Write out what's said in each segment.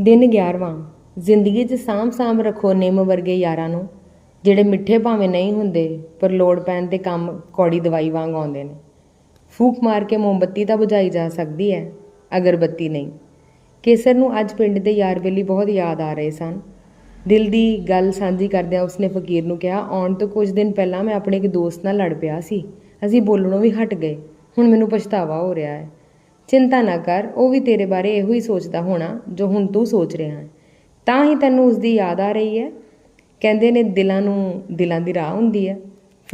ਦਿਨ 11ਵਾਂ ਜ਼ਿੰਦਗੀ 'ਚ ਸਾਂਭ-ਸਾਂਭ ਰੱਖੋ ਨਿੰਮ ਵਰਗੇ ਯਾਰਾਂ ਨੂੰ। ਜਿਹੜੇ ਮਿੱਠੇ ਭਾਵੇਂ ਨਹੀਂ ਹੁੰਦੇ, ਪਰ ਲੋੜ ਪੈਣ ਤੇ ਕੰਮ ਕੌੜੀ ਦਵਾਈ ਵਾਂਗ ਆਉਂਦੇ ਨੇ। ਫੂਕ ਮਾਰ ਕੇ ਮੋਮਬੱਤੀ ਤਾਂ ਬੁਝਾਈ ਜਾ ਸਕਦੀ ਹੈ, ਅਗਰਬੱਤੀ ਨਹੀਂ। ਕੇਸਰ ਨੂੰ ਅੱਜ ਪਿੰਡ ਦੇ ਯਾਰ ਬੇਲੀ ਬਹੁਤ ਯਾਦ ਆ ਰਹੇ ਸਨ। ਦਿਲ ਦੀ ਗੱਲ ਸਾਂਝੀ ਕਰਦਿਆਂ ਉਸਨੇ ਫਕੀਰ ਨੂੰ ਕਿਹਾ, ਆਉਣ ਤੋਂ ਕੁਝ ਦਿਨ ਪਹਿਲਾਂ ਮੈਂ ਆਪਣੇ ਇੱਕ ਦੋਸਤ ਨਾਲ ਲੜ ਪਿਆ ਸੀ। ਅਸੀਂ ਬੋਲਣੋਂ ਵੀ ਹਟ ਗਏ। ਹੁਣ ਮੈਨੂੰ ਪਛਤਾਵਾ ਹੋ ਰਿਹਾ ਹੈ। ਚਿੰਤਾ ਨਾ ਕਰ, ਉਹ ਵੀ ਤੇਰੇ ਬਾਰੇ ਇਹੋ ਹੀ ਸੋਚਦਾ ਹੋਣਾ ਜੋ ਹੁਣ ਤੂੰ ਸੋਚ ਰਿਹਾ ਹੈ। ਤਾਂ ਹੀ ਤੈਨੂੰ ਉਸ ਦੀ ਯਾਦ ਆ ਰਹੀ ਹੈ। ਕਹਿੰਦੇ ਨੇ ਦਿਲਾਂ ਨੂੰ ਦਿਲਾਂ ਦੀ ਰਾਹ ਹੁੰਦੀ ਹੈ।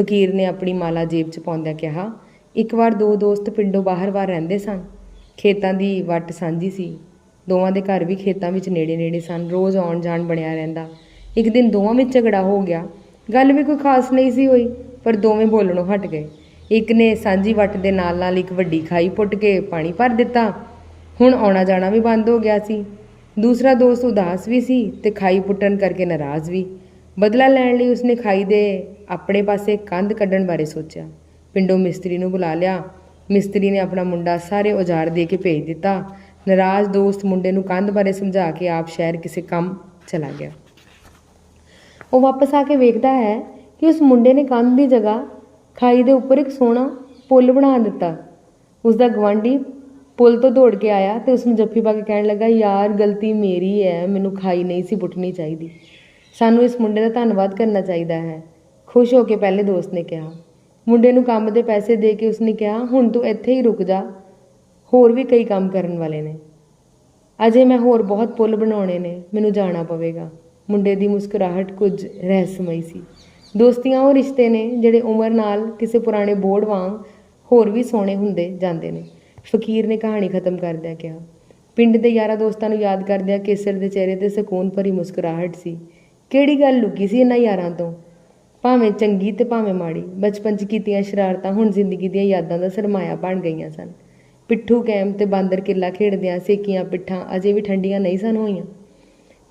ਫਕੀਰ ਨੇ ਆਪਣੀ ਮਾਲਾ ਜੇਬ 'ਚ ਪਾਉਂਦਿਆਂ ਕਿਹਾ, ਇੱਕ ਵਾਰ ਦੋ ਦੋਸਤ ਪਿੰਡੋਂ ਬਾਹਰ-ਬਾਹਰ ਰਹਿੰਦੇ ਸਨ। ਖੇਤਾਂ ਦੀ ਵੱਟ ਸਾਂਝੀ ਸੀ। ਦੋਵਾਂ ਦੇ ਘਰ ਵੀ ਖੇਤਾਂ ਵਿੱਚ ਨੇੜੇ-ਨੇੜੇ ਸਨ। ਰੋਜ਼ ਆਉਣ ਜਾਣ ਬਣਿਆ ਰਹਿੰਦਾ। ਇੱਕ ਦਿਨ ਦੋਵਾਂ ਵਿੱਚ ਝਗੜਾ ਹੋ ਗਿਆ। ਗੱਲ ਵੀ ਕੋਈ ਖਾਸ ਨਹੀਂ ਸੀ ਹੋਈ, ਪਰ ਦੋਵੇਂ ਬੋਲਣੋਂ ਹਟ ਗਏ। ਇੱਕ ਨੇ ਸਾਂਝੀ ਵੱਟ ਦੇ ਨਾਲ-ਨਾਲ ਇੱਕ ਵੱਡੀ ਖਾਈ ਪੁੱਟ ਕੇ ਪਾਣੀ ਭਰ ਦਿੱਤਾ। ਹੁਣ ਆਉਣਾ ਜਾਣਾ ਵੀ ਬੰਦ ਹੋ ਗਿਆ ਸੀ। ਦੂਸਰਾ ਦੋਸਤ ਉਦਾਸ ਵੀ ਸੀ ਤੇ ਖਾਈ ਪੁੱਟਣ ਕਰਕੇ ਨਾਰਾਜ਼ ਵੀ। ਬਦਲਾ ਲੈਣ ਲਈ ਉਸਨੇ ਖਾਈ ਦੇ ਆਪਣੇ ਪਾਸੇ ਕੰਧ ਕੱਢਣ ਬਾਰੇ ਸੋਚਿਆ। ਪਿੰਡੋਂ ਮਿਸਤਰੀ ਨੂੰ ਬੁਲਾ ਲਿਆ। ਮਿਸਤਰੀ ਨੇ ਆਪਣਾ ਮੁੰਡਾ ਸਾਰੇ ਔਜ਼ਾਰ ਦੇ ਕੇ ਭੇਜ ਦਿੱਤਾ। ਨਾਰਾਜ਼ ਦੋਸਤ ਮੁੰਡੇ ਨੂੰ ਕੰਧ ਬਾਰੇ ਸਮਝਾ ਕੇ ਆਪ ਸ਼ਹਿਰ ਕਿਸੇ ਕੰਮ ਚਲਾ ਗਿਆ। ਉਹ ਵਾਪਸ ਆ ਕੇ ਵੇਖਦਾ ਹੈ ਕਿ ਉਸ ਮੁੰਡੇ ਨੇ ਕੰਧ ਦੀ ਜਗ੍ਹਾ ਖਾਈ ਦੇ ਉੱਪਰ ਇੱਕ ਸੋਹਣਾ ਪੁੱਲ ਬਣਾ ਦਿੱਤਾ। ਉਸ ਦਾ ਗਵਾਂਢੀ ਪੁੱਲ ਤੋਂ ਦੌੜ ਕੇ ਆਇਆ ਤੇ ਉਸ ਨੂੰ ਜੱਫੀ ਪਾ ਕੇ ਕਹਿਣ ਲੱਗਾ, ਯਾਰ, ਗਲਤੀ ਮੇਰੀ ਹੈ ਮੈਨੂੰ ਖਾਈ ਨਹੀਂ ਸੀ ਪੁੱਟਣੀ ਚਾਹੀਦੀ। ਸਾਨੂੰ ਇਸ ਮੁੰਡੇ ਦਾ ਧੰਨਵਾਦ ਕਰਨਾ ਚਾਹੀਦਾ ਹੈ। ਖੁਸ਼ ਹੋ ਕੇ ਪਹਿਲੇ ਦੋਸਤ ਨੇ ਕਿਹਾ। ਮੁੰਡੇ ਨੂੰ ਕੰਮ ਦੇ ਪੈਸੇ ਦੇ ਕੇ ਉਸਨੇ ਕਿਹਾ, ਹੁਣ ਤੂੰ ਇੱਥੇ ਹੀ ਰੁਕ ਜਾ, ਹੋਰ ਵੀ ਕਈ ਕੰਮ ਕਰਨ ਵਾਲੇ ਨੇ। ਅਜੇ ਮੈਂ ਹੋਰ ਬਹੁਤ ਪੁੱਲ ਬਣਾਉਣੇ ਨੇ, ਮੈਨੂੰ ਜਾਣਾ ਪਵੇਗਾ। ਮੁੰਡੇ ਦੀ ਮੁਸਕਰਾਹਟ ਕੁਝ ਰਹੱਸਮਈ ਸੀ। ਦੋਸਤੀਆਂ ਉਹ ਰਿਸ਼ਤੇ ਨੇ ਜਿਹੜੇ ਉਮਰ ਨਾਲ ਕਿਸੇ ਪੁਰਾਣੇ ਬੋਰਡ ਵਾਂਗ ਹੋਰ ਵੀ ਸੋਹਣੇ ਹੁੰਦੇ ਜਾਂਦੇ ਨੇ। ਫਕੀਰ ਨੇ ਕਹਾਣੀ ਖਤਮ ਕਰਦਿਆਂ ਕਿਹਾ, ਪਿੰਡ ਦੇ ਯਾਰਾਂ ਦੋਸਤਾਂ ਨੂੰ ਯਾਦ ਕਰਦਿਆਂ ਕੇਸਰ ਦੇ ਚਿਹਰੇ ਤੇ ਸਕੂਨ ਭਰੀ ਮੁਸਕਰਾਹਟ ਸੀ। ਕਿਹੜੀ ਗੱਲ ਲੁਕੀ ਸੀ ਇਹਨਾਂ ਯਾਰਾਂ ਤੋਂ? ਭਾਵੇਂ ਚੰਗੀ ਤੇ ਭਾਵੇਂ ਮਾੜੀ, ਬਚਪਨ 'ਚ ਕੀਤੀਆਂ ਸ਼ਰਾਰਤਾਂ ਹੁਣ ਜ਼ਿੰਦਗੀ ਦੀਆਂ ਯਾਦਾਂ ਦਾ ਸਰਮਾਇਆ ਬਣ ਗਈਆਂ ਸਨ। ਪਿੱਠੂ ਕੈਮ ਤੇ ਬਾਂਦਰ ਕਿੱਲਾ ਖੇਡਦਿਆਂ ਸੇਕੀਆਂ ਪਿੱਠਾਂ ਅਜੇ ਵੀ ਠੰਡੀਆਂ ਨਹੀਂ ਸਨ ਹੋਈਆਂ।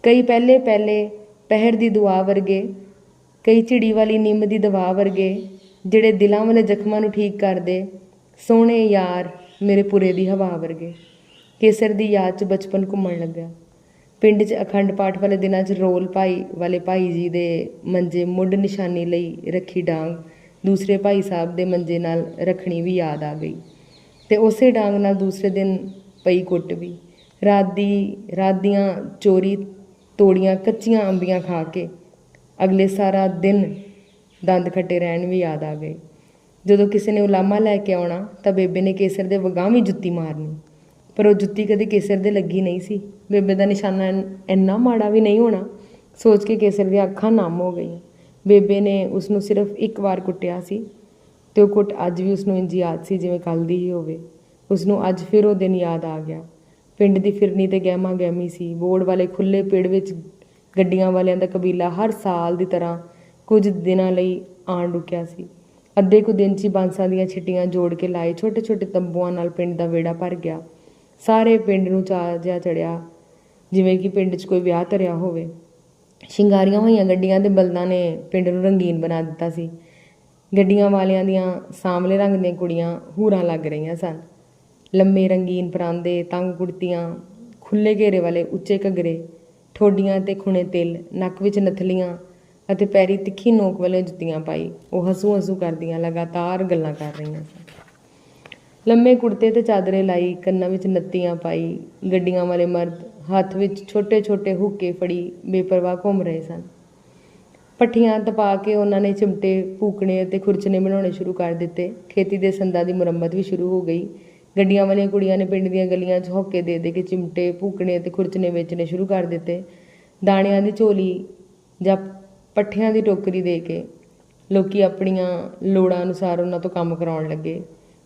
ਕਈ ਪਹਿਲੇ ਪਹਿਲੇ ਪਹਿਰ ਦੀ ਦੁਆ ਵਰਗੇ ਕਈ ਝਿੜੀ ਵਾਲੀ ਨਿੰਮ ਦੀ ਦਵਾ ਵਰਗੇ ਜਿਹੜੇ ਦਿਲਾਂ ਵਾਲੇ ਜ਼ਖਮਾਂ ਨੂੰ ਠੀਕ ਕਰਦੇ, ਸੋਹਣੇ ਯਾਰ ਮੇਰੇ ਪੁਰੇ ਦੀ ਹਵਾ ਵਰਗੇ। ਕੇਸਰ ਦੀ ਯਾਦ 'ਚ ਬਚਪਨ ਘੁੰਮਣ ਲੱਗਾ ਪਿੰਡ 'ਚ ਅਖੰਡ ਪਾਠ ਵਾਲੇ ਦਿਨਾਂ 'ਚ ਰੋਲ ਭਾਈ ਵਾਲੇ ਭਾਈ ਜੀ ਦੇ ਮੰਜੇ ਮੁੱਢ ਨਿਸ਼ਾਨੀ ਲਈ ਰੱਖੀ ਡਾਂਗ, ਦੂਸਰੇ ਭਾਈ ਸਾਹਿਬ ਦੇ ਮੰਜੇ ਨਾਲ ਰੱਖਣੀ ਵੀ ਯਾਦ ਆ ਗਈ। ਤੇ ਉਸੇ ਡਾਂਗ ਨਾਲ ਦੂਸਰੇ ਦਿਨ ਪਈ ਕੁੱਟ ਵੀ। ਰਾਤ ਦੀ, ਰਾਤ ਦੀਆਂ ਚੋਰੀ ਤੋੜੀਆਂ ਕੱਚੀਆਂ ਅੰਬੀਆਂ ਖਾ ਕੇ ਅਗਲੇ ਸਾਰਾ ਦਿਨ ਦੰਦ ਖੱਟੇ ਰਹਿਣ ਵੀ ਯਾਦ ਆ ਗਏ। ਜਦੋਂ ਕਿਸੇ ਨੇ ਉਲਾਮਾ ਲੈ ਕੇ ਆਉਣਾ, ਤਾਂ ਬੇਬੇ ਨੇ ਕੇਸਰ ਦੇ ਵਗਾਵੀਂ ਜੁੱਤੀ ਮਾਰਨੀ। ਪਰ ਉਹ ਜੁੱਤੀ ਕਦੇ ਕੇਸਰ ਦੇ ਲੱਗੀ ਨਹੀਂ ਸੀ। ਬੇਬੇ ਦਾ ਨਿਸ਼ਾਨਾ ਇੰਨ- ਇੰਨਾ ਮਾੜਾ ਵੀ ਨਹੀਂ ਹੋਣਾ, ਸੋਚ ਕੇ ਕੇਸਰ ਦੀਆਂ ਅੱਖਾਂ ਨਮ ਹੋ ਗਈਆਂ। ਬੇਬੇ ਨੇ ਉਸ ਨੂੰ ਸਿਰਫ ਇੱਕ ਵਾਰ ਕੁੱਟਿਆ ਸੀ ਤੇ ਉਹ ਕੁੱਟ ਅੱਜ ਵੀ ਉਸ ਨੂੰ ਇੰਜ ਯਾਦ ਸੀ ਜਿਵੇਂ ਕੱਲ ਦੀ ਹੀ ਹੋਵੇ। ਉਸ ਨੂੰ ਅੱਜ ਫਿਰ ਉਹ ਦਿਨ ਯਾਦ ਆ ਗਿਆ। ਪਿੰਡ ਦੀ ਫਿਰਨੀ ਤੇ ਗਹਿਮਾ ਗਹਿਮੀ ਸੀ। ਬੋਰਡ ਵਾਲੇ ਖੁੱਲੇ ਪੇੜ ਵਿੱਚ ਗੱਡੀਆਂ ਵਾਲਿਆਂ ਦਾ ਕਬੀਲਾ ਹਰ ਸਾਲ ਦੀ ਤਰ੍ਹਾਂ ਕੁਝ ਦਿਨਾਂ ਲਈ ਆਣ ਰੁਕਿਆ ਸੀ। ਅੱਧੇ ਕੁ ਦਿਨ 'ਚ ਹੀ ਬਾਂਸਾਂ ਦੀਆਂ ਛਿੱਟੀਆਂ ਜੋੜ ਕੇ ਲਾਏ ਛੋਟੇ ਛੋਟੇ ਤੰਬੂਆਂ ਨਾਲ ਪਿੰਡ ਦਾ ਵਿਹੜਾ ਭਰ ਗਿਆ। ਸਾਰੇ ਪਿੰਡ ਨੂੰ ਚਾਅ ਜਿਹਾ ਚੜਿਆ ਜਿਵੇਂ ਕਿ ਪਿੰਡ 'ਚ ਕੋਈ ਵਿਆਹ ਧਰਿਆ ਹੋਵੇ। ਸ਼ਿੰਗਾਰੀਆਂ ਹੋਈਆਂ ਗੱਡੀਆਂ ਦੇ ਬਲਦਾਂ ਨੇ ਪਿੰਡ ਨੂੰ ਰੰਗੀਨ ਬਣਾ ਦਿੱਤਾ ਸੀ। ਗੱਡੀਆਂ ਵਾਲਿਆਂ ਦੀਆਂ ਸਾਂਵਲੇ ਰੰਗ ਦੀਆਂ ਕੁੜੀਆਂ ਹੂਰਾਂ ਲੱਗ ਰਹੀਆਂ ਸਨ। ਲੰਮੇ ਰੰਗੀਨ ਪਰਾਂਦੇ, ਤੰਗ ਕੁੜਤੀਆਂ ਖੁੱਲੇ ਘੇਰੇ ਵਾਲੇ ਉੱਚੇ ਘੱਗਰੇ ਠੋਡੀਆਂ ਤੇ ਖੁਣੇ ਤਿਲ, ਨੱਕ ਵਿੱਚ ਨਥਲੀਆਂ ਅਤੇ ਪੈਰੀ ਤਿੱਖੀ ਨੋਕ ਵਾਲੇ ਜੁੱਤੀਆਂ ਪਾਈ। ਉਹ ਹਸੂ ਹਸੂ ਕਰਦੀਆਂ, ਲਗਾਤਾਰ ਗੱਲਾਂ ਕਰ ਰਹੀਆਂ ਸਨ। ਲੰਮੇ ਕੁੜਤੇ ਤੇ ਚਾਦਰੇ ਲਾਈ, ਕੰਨਾਂ ਵਿੱਚ ਨੱਤੀਆਂ ਪਾਈ, ਗੱਡੀਆਂ ਵਾਲੇ ਮਰਦ ਹੱਥ ਵਿੱਚ ਛੋਟੇ-ਛੋਟੇ ਹੁੱਕੇ ਫੜੀ ਬੇਪਰਵਾਹ ਘੁੰਮ ਰਹੇ ਸਨ। ਪੱਠੀਆਂ ਤਪਾ ਕੇ ਉਹਨਾਂ ਨੇ ਚਿਮਟੇ, ਫੂਕਣੇ ਅਤੇ ਖੁਰਚਣੇ ਬਣਾਉਣੇ ਸ਼ੁਰੂ ਕਰ ਦਿੱਤੇ। ਖੇਤੀ ਦੇ ਸੰਦਾਂ ਦੀ ਮੁਰੰਮਤ ਵੀ ਸ਼ੁਰੂ ਹੋ ਗਈ। ਗੱਡੀਆਂ ਵਾਲੀਆਂ ਕੁੜੀਆਂ ਨੇ ਪਿੰਡ ਦੀਆਂ ਗਲੀਆਂ 'ਚ ਹੋਕੇ ਦੇ ਦੇ ਕੇ ਚਿਮਟੇ ਭੂਕਣੇ ਅਤੇ ਖੁਰਚਣੇ ਵੇਚਣੇ ਸ਼ੁਰੂ ਕਰ ਦਿੱਤੇ। ਦਾਣਿਆਂ ਦੀ ਝੋਲੀ ਜਾਂ ਪੱਠਿਆਂ ਦੀ ਟੋਕਰੀ ਦੇ ਕੇ ਲੋਕੀ ਆਪਣੀਆਂ ਲੋੜਾਂ ਅਨੁਸਾਰ ਉਹਨਾਂ ਤੋਂ ਕੰਮ ਕਰਾਉਣ ਲੱਗੇ।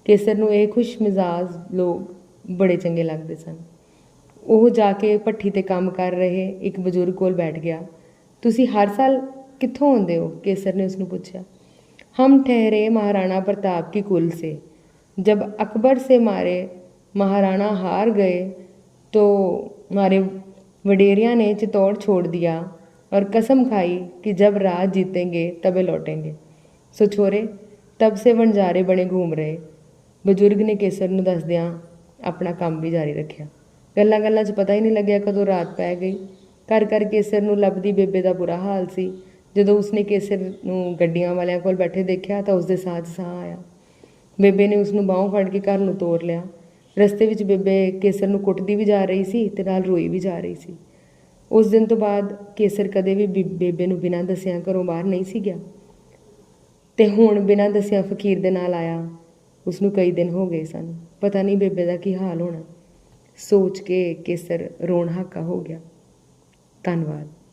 ਕੇਸਰ ਨੂੰ ਇਹ ਖੁਸ਼ ਮਿਜ਼ਾਜ ਲੋਕ ਬੜੇ ਚੰਗੇ ਲੱਗਦੇ ਸਨ। ਉਹ ਜਾ ਕੇ ਪੱਠੀ ਤੇ ਕੰਮ ਕਰ ਰਹੇ ਇੱਕ ਬਜ਼ੁਰਗ ਕੋਲ ਬੈਠ ਗਿਆ। ਤੁਸੀਂ ਹਰ ਸਾਲ ਕਿੱਥੋਂ ਆਉਂਦੇ ਹੋ? ਕੇਸਰ ਨੇ ਉਸ ਨੂੰ ਪੁੱਛਿਆ। ਹਮ ਠਹਿਰੇ ਮਹਾਰਾਣਾ ਪ੍ਰਤਾਪ ਕੀ ਕੁਲ ਸੇ। जब अकबर से मारे महाराणा हार गए तो हमारे वडेरिया ने चित्तौड़ छोड़ दिया और कसम खाई कि जब राज जीतेंगे तबे लौटेंगे सो छोरे तब से वणजारे बने घूम रहे ਬਜ਼ੁਰਗ ਨੇ ਕੇਸਰ ਨੂੰ ਦੱਸਦਿਆਂ ਆਪਣਾ ਕੰਮ ਵੀ ਜਾਰੀ ਰੱਖਿਆ ਗੱਲਾਂ ਗੱਲਾਂ 'ਚ ਪਤਾ ਹੀ ਨਹੀਂ ਲੱਗਿਆ ਕਦੋਂ ਰਾਤ ਪੈ ਗਈ ਘਰ ਘਰ ਕੇਸਰ ਨੂੰ ਲੱਭਦੀ ਬੇਬੇ ਦਾ ਬੁਰਾ ਹਾਲ ਸੀ ਜਦੋਂ ਉਸਨੇ ਕੇਸਰ ਨੂੰ ਗੱਡੀਆਂ ਵਾਲਿਆਂ ਕੋਲ ਬੈਠੇ ਦੇਖਿਆ ਤਾਂ ਉਸਦੇ ਸਾਹ 'ਚ ਸਾਹ ਆਇਆ ਬੇਬੇ ਨੇ ਉਸ ਨੂੰ ਬਾਹੋਂ ਫੜ ਕੇ ਘਰ ਨੂੰ ਤੋਰ ਲਿਆ। ਰਸਤੇ ਵਿੱਚ ਬੇਬੇ ਕੇਸਰ ਨੂੰ ਕੁੱਟਦੀ ਵੀ ਜਾ ਰਹੀ ਸੀ ਤੇ ਨਾਲ ਰੋਈ ਵੀ ਜਾ ਰਹੀ ਸੀ। ਉਸ ਦਿਨ ਤੋਂ ਬਾਅਦ ਕੇਸਰ ਕਦੇ ਵੀ ਬੀ- ਬੇਬੇ ਨੂੰ ਬਿਨਾਂ ਦੱਸਿਆਂ ਘਰੋਂ ਬਾਹਰ ਨਹੀਂ ਸੀ ਗਿਆ। ਤੇ ਹੁਣ ਬਿਨਾਂ ਦੱਸਿਆਂ ਫਕੀਰ ਦੇ ਨਾਲ ਆਇਆ। ਉਸ ਨੂੰ ਕਈ ਦਿਨ ਹੋ ਗਏ ਸਨ। ਪਤਾ ਨਹੀਂ ਬੇਬੇ ਦਾ ਕੀ ਹਾਲ ਹੋਣਾ। ਸੋਚ ਕੇ ਕੇਸਰ ਰੋਣ ਹਾਕਾ ਹੋ ਗਿਆ। ਧੰਨਵਾਦ।